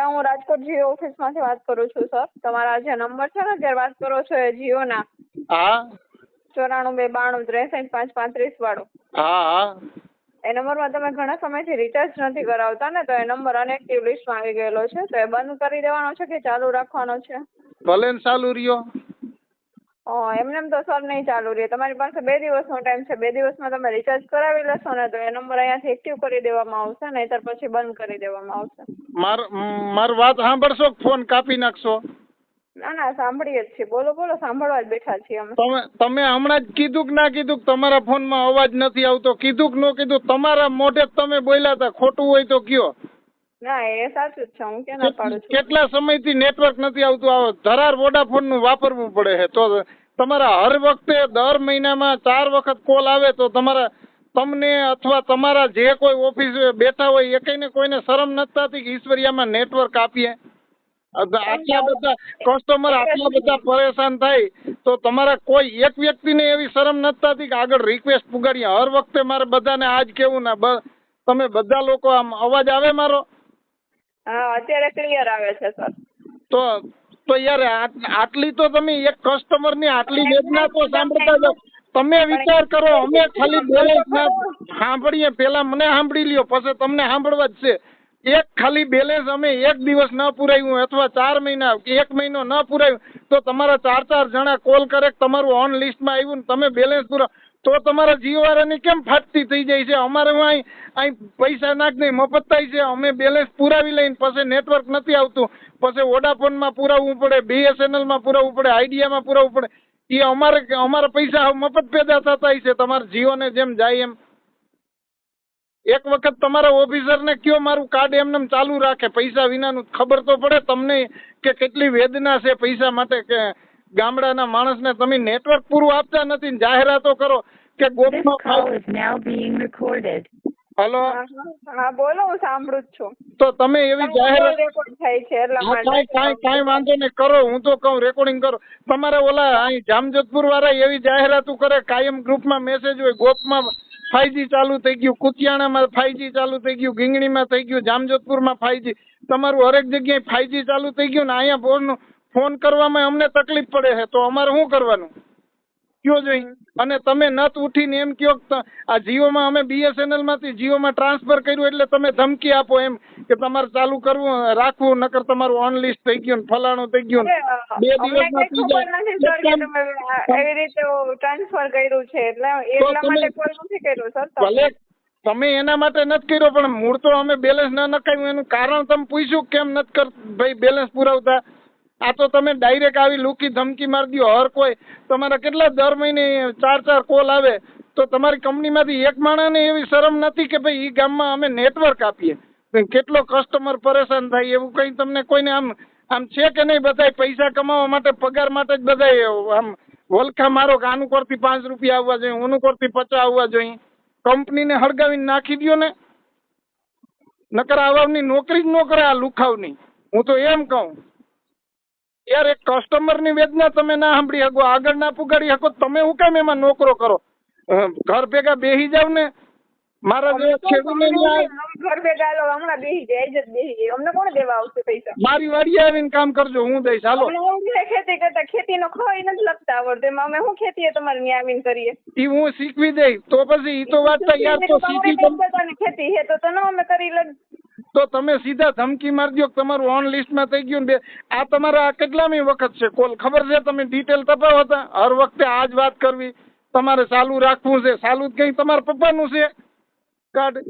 હા રાજકોટ જીઓ ઓફિસમાંથી વાત કરું છું સર તમારા જે નંબર છે ને અત્યારે વાત કરો છો એ જીઓના. હા. ચોરાણું બે બાણું ત્રેસઠ પાંચ પાંત્રીસ વાળો. હા હા. એ નંબરમાં તમે ઘણા સમયથી રિચાર્જ નથી કરાવતા ને તો એ નંબર અનએક્ટિવ લિસ્ટમાં આવી ગયેલો છે. તો એ બંધ કરી દેવાનો છે કે ચાલુ રાખવાનો છે? ભલે ને ચાલુ રહ્યો. એમને એમ તો સર નહીં ચાલુ રહે. તમારી પાસે બે દિવસનો ટાઈમ છે. બે દિવસમાં તમે રિચાર્જ કરાવી લેશો ને તો એ નંબર અહીંયાથી એક્ટિવ કરી દેવામાં આવશે નહીતર પછી બંધ કરી દેવામાં આવશે. માર માર વાત સાંભળશો ફોન કાપી નાખશો? ના ના સાંભળીએ જ છે બોલો બોલો સાંભળવા જ બેઠા છીએ અમે. તમે તમે હમણાં જ કીધું કે ના કીધું કે તમારા ફોનમાં અવાજ નથી આવતો? કીધું કે ન કીધું? તમારા મોઢે તમે બોલ્યા હતા ખોટું હોય તો કયો? ના એ સાચું જ છે. હું કે ના પાડું છું? કેટલા સમયથી નેટવર્ક નથી આવતું? આવો ધરાર વોડાફોનનું વાપરવું પડે. છે તો તમારા હર વખતે દર મહિનામાં ચાર વખત કોલ આવે તો તમારા તમને અથવા તમારા જે કોઈ ઓફિસ બેઠા હોય એ કઈને શરમ નથી થતી કે ઈશ્વરિયામાં નેટવર્ક આપીએ? આટલા બધા કસ્ટમર આટલા બધા પરેશાન થાય તો તમારા કોઈ એક વ્યક્તિને એવી શરમ નથી થતી કે આગળ રિક્વેસ્ટ પુગાડીએ? હર વખતે મારે બધાને આજ કેવું ના તમે બધા લોકો આમ અવાજ આવે મારો? હા અત્યારે ક્લિયર આવે છે સર તો તો યાર આટલી તો તમે એક કસ્ટમરની આટલી વેદના તો સાંભળતા જાઓ તમે વિચાર કરો, અમે ખાલી ના, સાંભળીએ, પેલા મને સાંભળી લ્યો, પછી તમને સાંભળવા જ છે. એક ખાલી બેલેન્સ અમે એક દિવસ ન પુરાવ્યું અથવા ચાર મહિના, એક મહિનો ન પુરાવ્યું તો તમારા ચાર ચાર જણા કોલ કરે તમારું ઓન લિસ્ટમાં આવ્યું તમે બેલેન્સ પૂરા, તો તમારા જીવવાળાની કેમ ફાટતી થઈ જાય છે? અમારે અહીં અહીં પૈસા નાખ નહીં મફત થાય છે. અમે બેલેન્સ પુરાવી લઈને પછી નેટવર્ક નથી આવતું. પછી વોડાફોનમાં પુરાવવું પડે બીએસએનએલમાં પુરાવવું પડે આઈડિયામાં પુરાવવું પડે. એ અમારે અમારા પૈસા મફત પેદા થતા છે તમારા જીઓને જેમ જાય એમ. એક વખત તમારા ઓફિસરને કયો મારું કાર્ડ એમને ચાલુ રાખે પૈસા વિનાનું ખબર તો પડે તમને કે કેટલી વેદના છે પૈસા માટે કે ગામડાના માણસને તમે નેટવર્ક પૂરું આપતા નથી જાહેરાતો કરો કે This હલો. હા, બોલો હું સાંભળું જ છું. તો તમે એવી જાહેરાત રેકોર્ડ થાય છે એટલા હા, કાંઈ કાંઈ કાંઈ વાંધો નહીં કરો હું તો કહું રેકોર્ડિંગ કરો. તમારે ઓલા અહીં જામજોધપુર વાળા એવી જાહેરાતો કરે કાયમ ગ્રુપમાં મેસેજ હોય ગોપમાં ફાઈજી ચાલુ થઈ ગયું કુતિયાણામાં ફાઈજી ચાલુ થઈ ગયું ગીંગણીમાં થઈ ગયું જામજોધપુરમાં ફાઈજી તમારું હરેક જગ્યાએ ફાઈજી ચાલુ થઈ ગયું ને અહીંયા ફોન ફોન કરવામાં અમને તકલીફ પડે છે. તો અમારે શું કરવાનું? કયો જોઈ અને તમે નત ઉઠીને એમ કયો આ જીઓમાં અમે બીએસએનએલમાંથી જીઓમાં ટ્રાન્સફર કર્યું એટલે તમે ધમકી આપો એમ કે તમારે ચાલુ કરવું રાખવું નકર તમારું ઓન લિસ્ટ થઈ ગયું ફલાણું થઈ ગયું બે દિવસમાં એવી રીતે ટ્રાન્સફર કર્યું છે. એટલે એટલા માટે કોલ નથી કર્યો સર ભલે તમે એના માટે નથી કર્યો પણ મૂળ તો અમે બેલેન્સ ન નકાયું એનું કારણ તમે પૂછ્યું કેમ નથી કર ભાઈ બેલેન્સ પુરાવતા? આ તો તમે ડાયરેક્ટ આવી લૂકી ધમકી મારી દો. હર કોઈ તમારા કેટલા દર મહિને ચાર ચાર કોલ આવે, તો તમારી કંપનીમાંથી એક માણસને એવી શરમ નથી કે ભાઈ ઈ ગામમાં અમે નેટવર્ક આપીએ. કેટલો કસ્ટમર પરેશાન થાય એવું કંઈ તમને કોઈને આમ આમ છે કે નહીં બધાય પૈસા કમાવા માટે, પગાર માટે જ બધાય આમ વલખા મારો કે આનું કરતી પાંચ રૂપિયા આવવા જોઈએ, ઓનું કરતી પચાસ આવવા જોઈએ. કંપનીને હળગાવીને નાખી દ્યો ને. નકર આવાની નોકરી જ ન કરે આ લુખાવની હું તો એમ કહું. યાર એક કસ્ટમરની વેદના તમે ના સાંભળી શકો આગળ ના પુગાડી શકો તમે હું કેમ એમાં નોકરો કરો? ઘર ભેગા બેસી જાવ ને મારા જે ન્યાય ઘર ભેગા લો હમણાં બેસી જાય જ બેસી જાય. અમને કોણ દેવા આવશે પૈસા? મારી વાડી આવીને કામ કરજો હું દઈશ. હાલો. ખેતી કરતા ખેતીનો ખોઈ નથી લગતા આવડતો. એમાં અમે હું ખેતીએ તમારે ત્યાં આવીને કરીએ? ઈ હું શીખવી દઈ તો પછી ઈ તો વાત તૈયાર તો શીખી ખેતી હે તો તો ન અમે કરી લગ તો તમે સીધા ધમકી મારી દો કે તમારું ઓન લિસ્ટમાં થઈ ગયું બે. આ તમારા આ કેટલામી વખત છે? કોલ ખબર છે? તમે ડિટેલ તપાવો હતા હર વખતે આ જ વાત કરવી. તમારે ચાલુ રાખવું છે. ચાલુ જ કઈ તમારા પપ્પાનું છે? કાર્ડ.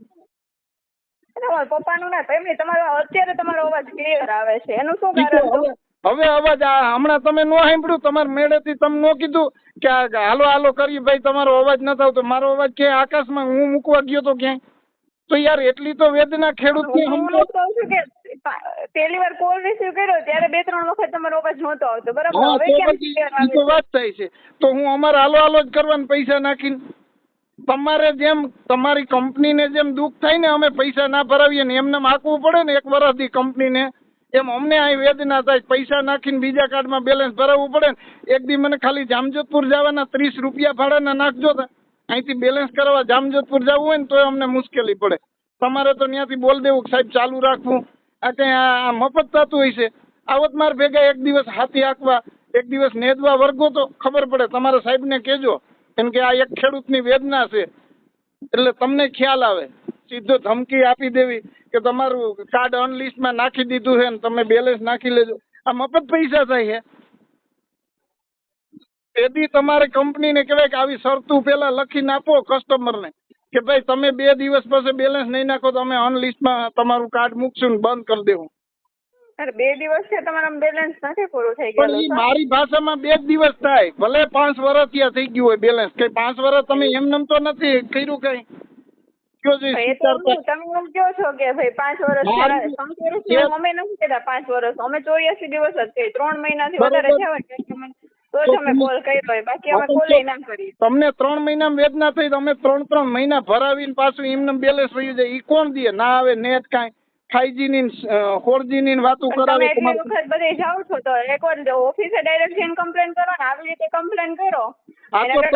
તમારા પપ્પાનું ના એમની તમારો અત્યારે તમારો અવાજ ક્લિયર આવે છે. એનું શું કારણ હવે અવાજ આ હમણાં તમે નો સાંભળ્યું. તમારા મેળેથી તમે નો કીધું કે હાલો હાલો કરી ભાઈ તમારો અવાજ ન આવતો મારો અવાજ ક્યાંય આકાશમાં હું મૂકવા ગયો તો ક્યાંય? તો યાર એટલી તો વેદના કે પા- પહેલી વાર કોલ રિસીવ કર્યો ત્યારે બે ત્રણ વખત તમારો અવાજ નહોતો આવતો. બરાબર? હવે કેમ તો વાત થાય છે. તો હું અમારે હાલો હાલો જ કરવાના પૈસા નાખીને તમારે જેમ તમારી કંપનીને જેમ દુઃખ થાય ને અમે પૈસા ના ભરાવીએ ને એમને માકવું પડે ને એક વર્ષથી કંપનીને એમ અમને અહીં વેદના થાય. પૈસા નાખીને બીજા કાર્ડમાં બેલેન્સ ભરાવવું પડે ને. એક દી મને ખાલી જામજોધપુર જવાના ત્રીસ રૂપિયા ભાડાના નાખજો તો. અહીંથી બેલેન્સ કરવા જામજોધપુર જવું હોય ને તો અમને મુશ્કેલી પડે. તમારે તો ત્યાંથી બોલ દેવું સાહેબ ચાલુ રાખવું. આ કઈ આ મફત થતું હોય છે. આવત માર ભેગા એક દિવસ હાથી આંકવા, એક દિવસ નેદવા વર્ગો તો ખબર પડે. તમારા સાહેબને કહેજો, કેમ કે આ એક ખેડૂતની વેદના છે. એટલે તમને ખ્યાલ આવે. સીધો ધમકી આપી દેવી કે તમારું કાર્ડ અનલિસ્ટમાં નાખી દીધું છે ને તમે બેલેન્સ નાખી લેજો. આ મફત પૈસા થાય છે. તેથી તમારે કંપનીને કહેવાય કે આવી શરતું પહેલા લખીને આપો કસ્ટમરને કે ભાઈ તમે બે દિવસ પછી બેલેન્સ નહીં નાખો તો અમે અનલિસ્ટમાં તમારું કાર્ડ મૂકશું ને બંધ કરી દેવું. અરે બે દિવસ છે તમારા બેલેન્સ નથી પૂરું થઈ પણ ગયેલું ઈ સર. મારી ભાષામાં બે જ દિવસ થાય. ભલે પાંચ વર્ષ ત્યાં થઈ ગયું હોય બેલેન્સ કઈ પાંચ વર્ષ તમે એમ તો નથી કર્યું કઈ? તમે એમ કહો છો કે ભાઈ પાંચ વર્ષ પાંચ વર્ષ અમે નથી કહેતા પાંચ વર્ષ. અમે ચોર્યાસી દિવસ જ કહી ત્રણ મહિનાથી થી વધારે થયા તો જ તો અમે તમે- કોલ કર્યો હોય બાકી અમે કોલ ના કરીએ તમને ત્રણ મહિના વેદના થઈ તો અમે ત્રણ ત્રણ મહિના ભરાવીને પાછું એમને બેલેન્સ રહ્યું જાય. ઈ કોણ દે? ના આવે નેટ કાંઈ. ફાઈવજી ની ફોર જી ની વાતો કરાવે તમે એટલી વખત બધે જાઓ છો તો એકવાર ઓફિસે ડાયરેક્ટ જઈને કમ્પ્લેન કરો ને આવી રીતે કમ્પ્લેન કરો.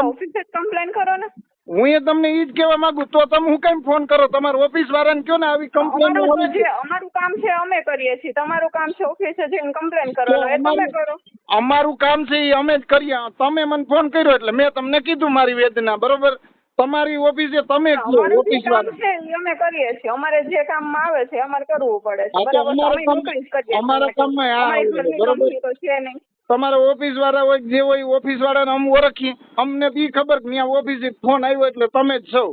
ઓફિસે જ કમ્પ્લેન કરો ને. હું એ તમને ઈ જ કહેવા માંગુ તો તમે હું કેમ ફોન કરો? તમારા ઓફિસ વાળાને કયો ને આવી કમ્પ્લેન અમારું કામ છે અમે કરીએ છીએ. તમારું કામ છે ઓફિસે જઈને કમ્પ્લેન કરો. એ તમે કરો. અમારું કામ છે એ અમે જ કરીએ. તમે મને ફોન કર્યો એટલે મેં તમને કીધું મારી વેદના બરોબર? તમારી ઓફિસે તમે જે ઓફિસ વાળા. અમે કરીએ છીએ. અમારે જે કામમાં આવે છે અમારે કરવું પડે છે. બરાબર? અમારા કામ- કામમાં આ બરોબર? છે નહીં. તમારા ઓફિસ વાળા હોય જે હોય ઓફિસ વાળાને અમે ઓળખીએ. અમને બી ખબર કે ત્યાં ઓફિસે ફોન આવ્યો એટલે તમે જ છો.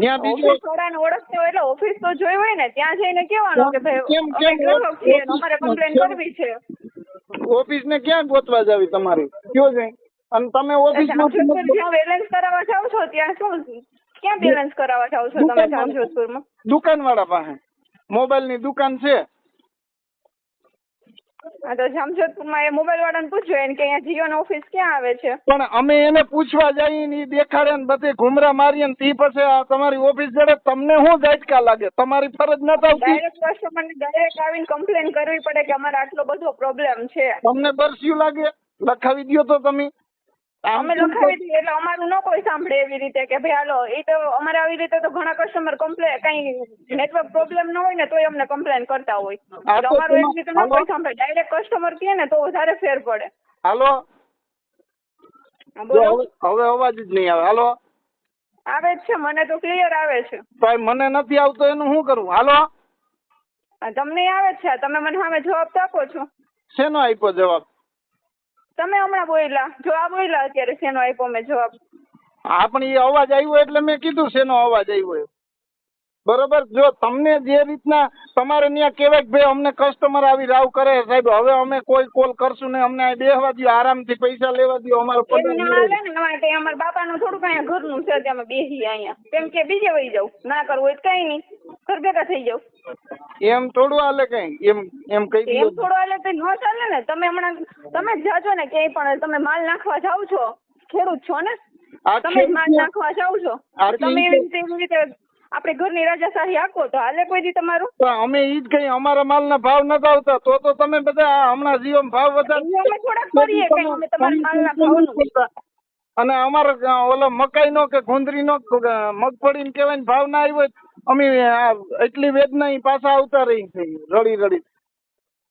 ત્યાં બીજું ઓફિસ વાળાને ઓળખતો હોય એટલે ઓફિસ તો જોઈ હોય ને ત્યાં જઈને કહેવાનું કે ભાઈ કેમ- કેમ અમારે કમ્પ્લેન કરવી છે. ઓફિસ ને ક્યાં ગોતવા જાવી તમારી? કયો જઈ? અને તમે ઓફિસમાં બેલેન્સ કરાવવા જાવ છો ત્યાં શું ક્યાં બેલેન્સ કરાવવા જાવ છો તમે જામજોધપુરમાં? દુકાન વાળા પાસે. મોબાઈલની દુકાન છે. હા તો જામજોધપુરમાં એ મોબાઈલ વાળાને પૂછ્યો એને કે અહીંયા જીઓની ઓફિસ ક્યાં આવે છે? પણ અમે એને પૂછવા જઈએ ને એ દેખાડે ને બધે ઘુમરા મારીએ ને તી પછી આ તમારી ઓફિસ જડે તમને શું ઝાટકા લાગે? તમારી ફરજ ન આવતી. ડાયરેક્ટ કસ્ટમરને ડાયરેક્ટ આવીને કમ્પ્લેન કરવી પડે કે અમારે આટલો બધો પ્રોબ્લેમ છે. તમને બરસ્યું લાગે? લખાવી દ્યો તો તમે. અમે લખાવી દઈએ એટલે અમારું ન કોઈ સાંભળે એવી રીતે કે ભાઈ હાલો એ તો અમારે આવી રીતે તો ઘણા કસ્ટમર કમ્પ્લેન કઈ નેટવર્ક પ્રોબ્લેમ ન હોય ને તોય અમને કમ્પ્લેન કરતા હોય. તો અમારું એવી રીતે ન કોઈ સાંભળે. ડાયરેક્ટ કસ્ટમર કહે ને તો વધારે ફેર પડે. હાલો. હવે અવાજ જ નહીં આવે. હાલો. આવે જ છે મને તો ક્લિયર આવે છે. ભાઈ મને નથી આવતો એનું શું કરું? હાલો. તમને આવે છે. તમે મને સામે જવાબ તો આપો છો. શેનો આપ્યો જવાબ? તમે હમણાં બોલ્યા. જવાબ આ બોલ્યા અત્યારે શેનો આપ્યો મેં જવાબ. હા પણ એ અવાજ આવ્યો એટલે મેં કીધું શેનો અવાજ આવ્યો બરોબર? જો તમને જે રીતના તમારે ત્યાં કહેવાય કે ભાઈ અમને કસ્ટમર આવી રાવ કરે સાહેબ હવે અમે કોઈ કોલ કરશું ને અમને બેહવા દો આરામથી પૈસા લેવા દો અમારો ને અમારે બાપાનું થોડુંક અહીંયા ઘરનું છે ત્યાં અમે બેસી અહીંયા. કેમ કે બીજે વહી જાવ ના કરવું હોય તો કઈ નહીં. ઘર ભેગા થઈ જાવ. એમ થોડું હાલે કઈ એમ એમ કઈ એમ થોડું હાલે તો ન ચાલે ને. તમે હમણાં તમે જાજો ને ક્યાંય પણ તમે માલ નાખવા જાવ છો. ખેડૂત છો ને? તમે જ માલ નાખવા જાવ છો. તમે એવી રીતે એવી રીતે આપણે ઘરની રાજાશાહી આખો તો હાલે કોઈ દી તમારું? તો અમે ઈ જ કઈ અમારા માલના ભાવ ન આવતા તો તો તમે બધા હમણાં જીવન ભાવ વધારે અમે થોડાક કરીએ કઈ અમે તમારા માલના ભાવનું. અને અમારો ઓલો મકાઈ નો કે ગુંદરીનો નો મગફળી ને ને ભાવ ના આવ્યો અમે એટલી વેદના પાછા આવતા રહી છે, રડી રડી.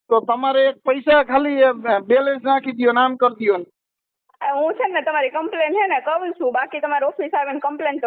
તો તમારે એક પૈસા ખાલી બેલેન્સ નાખી દો નામ કરી દો હું છે ને તમારી કમ્પ્લેન છે ને કરું છું, બાકી તમારે ઓફિસ આવીને કમ્પ્લેન